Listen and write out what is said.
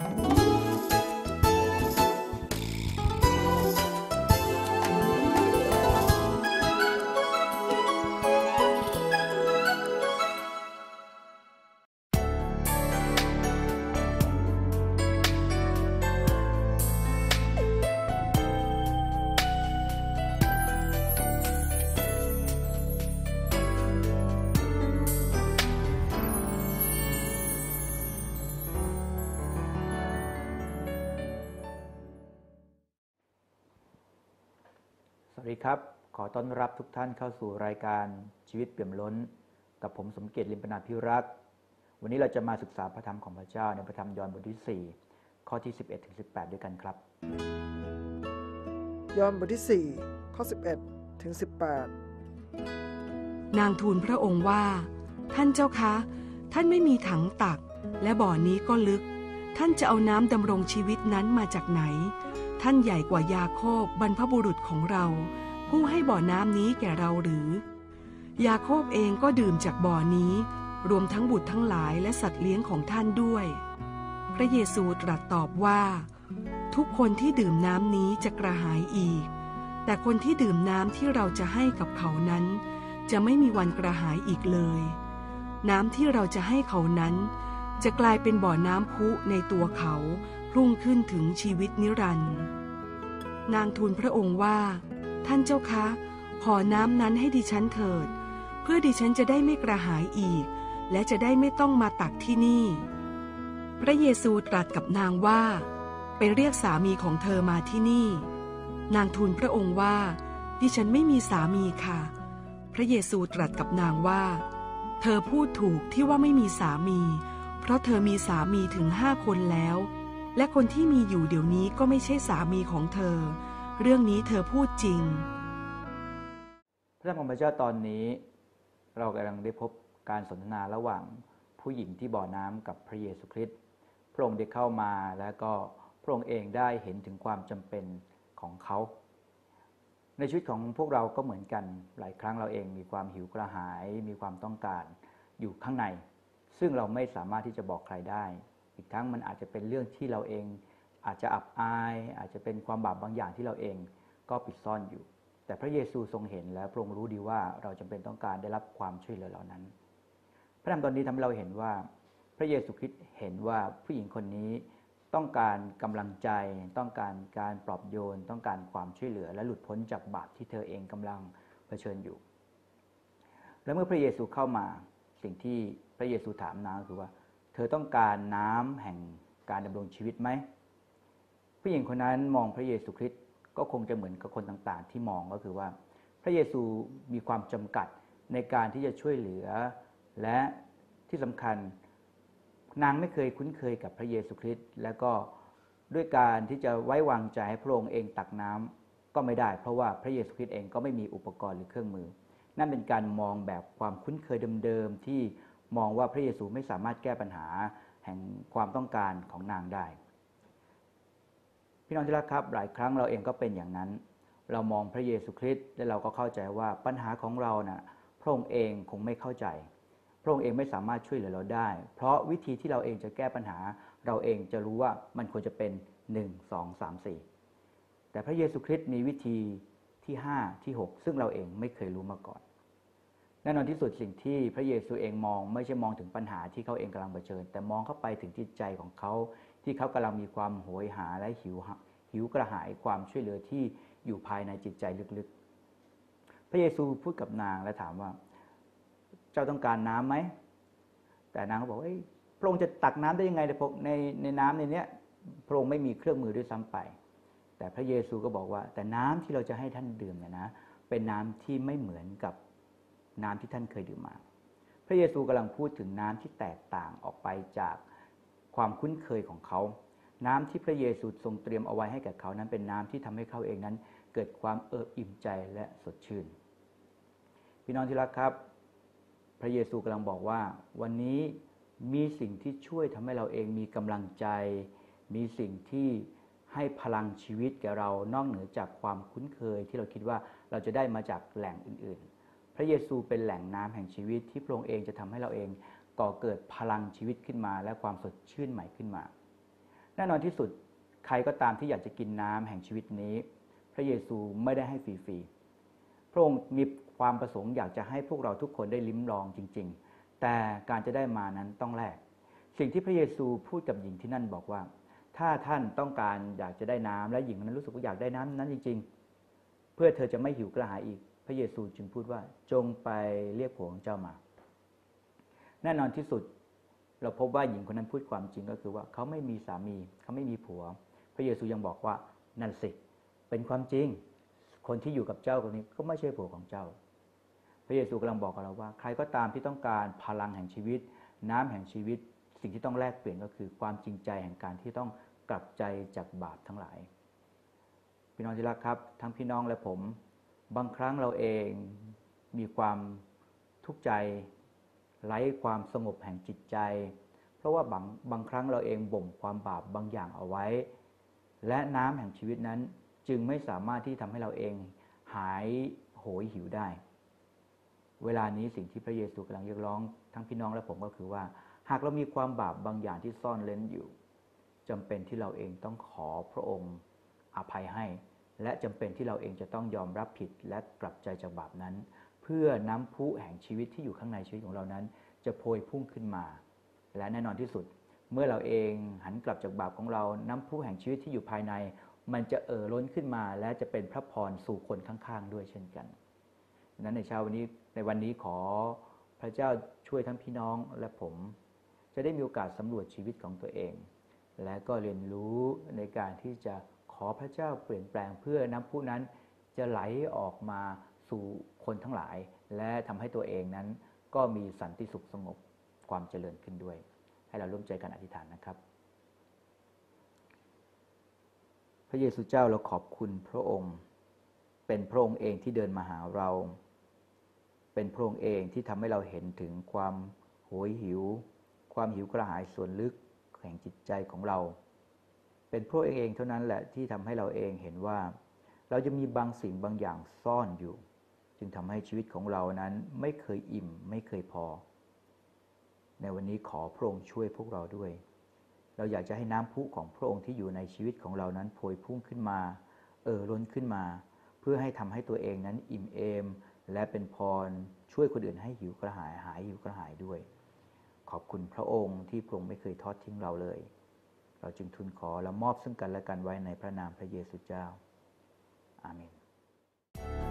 ส วัสดีครับ ขอต้อนรับทุกท่านเข้าสู่รายการชีวิตเปี่ยมล้น กับผมสมเกียรติลิมปนาพิรักษ์วันนี้เราจะมาศึกษาพระธรรมของพระเจ้าในพระธรรมยอห์นบทที่ 4 ข้อที่ 11ถึง18 ด้วยกันครับ ยอห์นบทที่ 4 ข้อ 11ถึง18 นางทูลพระองค์ว่า ท่านเจ้าคะ ท่านไม่มีถังตัก และบ่อนี้ก็ลึก ท่านจะเอาน้ำดำรงชีวิตนั้นมาจากไหน ท่านใหญ่กว่ายาโคบบรรพบุรุษของเรา ผู้ให้บ่อน้ำนี้แก่เราหรือ ยาโคบเองก็ดื่มจากบ่อนี้ รวมทั้งบุตรทั้งหลายและสัตว์เลี้ยงของท่านด้วย พระเยซูตรัสตอบว่า ทุกคนที่ดื่มน้ำนี้จะกระหายอีก แต่คนที่ดื่มน้ำที่เราจะให้กับเขานั้น จะไม่มีวันกระหายอีกเลย น้ำที่เราจะให้เขานั้น จะกลายเป็นบ่อน้ำพุในตัวเขา พุ่งขึ้นถึงชีวิตนิรันดร์นางทูลพระองค์ว่า ท่านเจ้าคะ ขอน้ำนั้นให้ดิฉันเถิด เพื่อดิฉันจะได้ไม่กระหายอีก และจะได้ไม่ต้องมาตักที่นี่ พระเยซูตรัสกับนางว่า ไปเรียกสามีของเธอมาที่นี่ นางทูลพระองค์ว่า ดิฉันไม่มีสามีค่ะ พระเยซูตรัสกับนางว่า เธอพูดถูกที่ว่าไม่มีสามี เพราะเธอมีสามีถึงห้าคนแล้ว และคนที่มีอยู่เดี๋ยวนี้ก็ไม่ใช่สามีของเธอ เรื่องนี้เธอพูดจริง พระธรรมของพระเจ้าตอนนี้ เรากำลังได้พบการสนทนาระหว่างผู้หญิงที่บ่อน้ำกับพระเยซูคริสต์พระองค์ได้เข้ามาแล้วก็พระองค์เองได้เห็นถึงความจำเป็นของเขา ในชีวิตของพวกเราก็เหมือนกันหลายครั้งเราเองมีความหิวกระหาย มีความต้องการอยู่ข้างใน ซึ่งเราไม่สามารถที่จะบอกใครได้ อีกทั้งมันอาจจะเป็นเรื่องที่เราเอง อาจจะอับอาย อาจจะเป็นความบาปบางอย่างที่เราเองก็ปิดซ่อนอยู่ แต่พระเยซูทรงเห็นและพระองค์รู้ดีว่าเราจำเป็นต้องการได้รับความช่วยเหลือเหล่านั้น พระธรรมตอนนี้ทำให้เราเห็นว่าพระเยซูคริสต์เห็นว่าผู้หญิงคนนี้ต้องการกำลังใจ ต้องการการปลอบโยน ต้องการความช่วยเหลือ และหลุดพ้นจากบาปที่เธอเองกำลังเผชิญอยู่ และเมื่อพระเยซูเข้ามาสิ่งที่พระเยซูถามนางคือว่า เธอต้องการน้ำแห่งการดำรงชีวิตไหมผู้หญิงคนนั้นมองพระเยซูคริสต์ก็คงจะเหมือนกับคนต่างๆ ที่มองก็คือว่า พระเยซูมีความจำกัดในการที่จะช่วยเหลือ และที่สำคัญนางไม่เคยคุ้นเคยกับพระเยซูคริสต์และก็ด้วยการที่จะไว้วางใจให้พระองค์เองตักน้ำก็ไม่ได้ เพราะว่าพระเยซูคริสต์เองก็ไม่มีอุปกรณ์หรือเครื่องมือ นั่นเป็นการมองแบบความคุ้นเคยเดิมๆที่ มองว่าพระเยซูไม่สามารถแก้ปัญหาแห่งความต้องการของนางได้ พี่น้องที่รักครับหลายครั้งเราเองก็เป็นอย่างนั้น เรามองพระเยซูคริสต์และเราก็เข้าใจว่าปัญหาของเรานะ่ะพระองค์เองคงไม่เข้าใจ พระองค์เองไม่สามารถช่วยเหลือเราได้ เพราะวิธีที่เราเองจะแก้ปัญหา เราเองจะรู้ว่ามันควรจะเป็น 1 2 3 4 แต่พระเยซูคริสต์มีวิธีที่ 5 ที่ 6 ซึ่งเราเองไม่เคยรู้มาก่อน แน่นอนที่สุดสิ่งที่พระเยซูเองมอง ไม่ใช่มองถึงปัญหาที่เขาเองกำลังเผชิญ แต่มองเข้าไปถึงจิตใจของเขา ที่เขากำลังมีความโหยหาและหิวหิวกระหายความช่วยเหลือที่อยู่ภายในจิตใจลึกๆ พระเยซูพูดกับนางและถามว่า เจ้าต้องการน้ำไหม แต่นางก็บอกว่าพระองค์จะตักน้ำได้ยังไงในในน้ำในนี้พระองค์ไม่มีเครื่องมือด้วยซ้ำไป แต่พระเยซูก็บอกว่า แต่น้ำที่เราจะให้ท่านดื่มเนี่ยนะ เป็นน้ำที่ไม่เหมือนกับ น้ำที่ท่านเคยดื่มมา พระเยซูกำลังพูดถึงน้ำที่แตกต่างออกไปจากความคุ้นเคยของเขา น้ำที่พระเยซูทรงเตรียมเอาไว้ให้แกับเขานั้นเป็นน้ำที่ทำให้เขาเองนั้น เกิดความเอิบอิ่มใจและสดชื่น พี่น้องที่รักครับ พระเยซูกำลังบอกว่า วันนี้มีสิ่งที่ช่วยทำให้เราเองมีกำลังใจ มีสิ่งที่ให้พลังชีวิตแก่เรานอกเหนือจากความคุ้นเคยที่เราคิดว่าเราจะได้มาจากแหล่งอื่นๆ ระเยซูเป็นแหล่งน้ำแห่งชีวิตที่พระองค์เองจะทำให้เราเองก่อเกิดพลังชีวิตขึ้นมา และความสดชื่นใหม่ขึ้นมา แน่นอนที่สุดใครก็ตามที่อยากจะกินน้ำแห่งชีวิตนี้ พระเยซูไม่ได้ให้ฟรีๆพระองค์มีความประสงค์อยากจะให้พวกเราทุกคนได้ลิ้มลองจริง ๆ แต่การจะได้มานั้นต้องแลกสิ่งที่พระเยซูพูดกับหญิงที่นั่นบอกว่า ถ้าท่านต้องการอยากจะได้น้ำและหญิงนั้นรู้สึกว่าอยากได้น้ำนั้นจริง ๆ เพื่อเธอจะไม่หิวกระหายอีก ระเยซูจึงพูดว่าจงไปเรียกผัวของเจ้ามา แน่นอนที่สุดเราพบว่าหญิงคนนั้นพูดความจริงก็คือว่าเขาไม่มีสามีเขาไม่มีผัว พระเยซูยังบอกว่านั่นสิเป็นความจริง คนที่อยู่กับเจ้าคนนี้ก็ไม่ใช่ผัวของเจ้า พระเยซูกำลังบอกกับเราว่า ใครก็ตามที่ต้องการพลังแห่งชีวิต น้ำแห่งชีวิต สิ่งที่ต้องแลกเปลี่ยนก็คือความจริงใจแห่งการที่ต้องกลับใจจากบาปทั้งหลาย พี่น้องที่รักครับ ทั้งพี่น้องและผม บางครั้งเราเองมีความทุกข์ใจไร้ความสงบแห่งจิตใจ เพราะว่าบางบางครั้งเราเองบ่มความบาปบางอย่างเอาไว้ และน้ำแห่งชีวิตนั้นจึงไม่สามารถที่ทำให้เราเองหายโหยหิวได้ เวลานี้สิ่งที่พระเยซูกำลังเรียกร้องทั้งพี่น้องและผมก็คือว่า หากเรามีความบาปบางอย่างที่ซ่อนเล้นอยู่จำเป็นที่เราเองต้องขอพระองค์อภัยให้ และจำเป็นที่เราเองจะต้องยอมรับผิดและกลับใจจากบาปนั้น เพื่อน้ำพุแห่งชีวิตที่อยู่ข้างในชีวิตของเรานั้น จะโพยพุ่งขึ้นมา และแน่นอนที่สุด เมื่อเราเองหันกลับจากบาปของเราน้ำพุแห่งชีวิตที่อยู่ภายใน มันจะเอ่อล้นขึ้นมา และจะเป็นพระพรสู่คนข้างๆ ด้วยเช่นกันนั้นในเช้าวันนี้ในวันนี้ขอพระเจ้าช่วยทั้งพี่น้องและผม จะได้มีโอกาสสำรวจชีวิตของตัวเอง และก็เรียนรู้ในการที่จะ อพระเจ้าเปลี่ยนแปลงเพื่อน้ำพุนั้นจะไหลออกมาสู่คนทั้งหลาย และทำให้ตัวเองนั้น ก็มีสันติสุขสงบความเจริญขึ้นด้วย ให้เราร่วมใจกันอธิษฐานนะครับ พระเยซูเจ้าเราขอบคุณพระองค์ เป็นพระองค์เองที่เดินมาหาเรา เป็นพระองค์เองที่ทำให้เราเห็นถึงความโหยหิว ความหิวกระหายส่วนลึกแห่งจิตใจของเรา เป็นพระองค์เองเท่านั้นแหละที่ทำให้เราเองเห็นว่า เราจะมีบางสิ่งบางอย่างซ่อนอยู่ จึงทำให้ชีวิตของเรานั้นไม่เคยอิ่มไม่เคยพอ ในวันนี้ขอพระองค์ช่วยพวกเราด้วย เราอยากจะให้น้ำพุของพระองค์ที่อยู่ในชีวิตของเรานั้นโพยพุ่งขึ้นมา เอ่อล้นขึ้นมา เพื่อให้ทำให้ตัวเองนั้นอิ่มเอม และเป็นพรช่วยคนอื่นให้หิวกระหายหายหิวกระหายด้วย ขอบคุณพระองค์ที่พระองค์ไม่เคยทอดทิ้งเราเลย เราจึงทูลขอและมอบซึ่งกันและกันไว้ในพระนามพระเยซูเจ้า อาเมน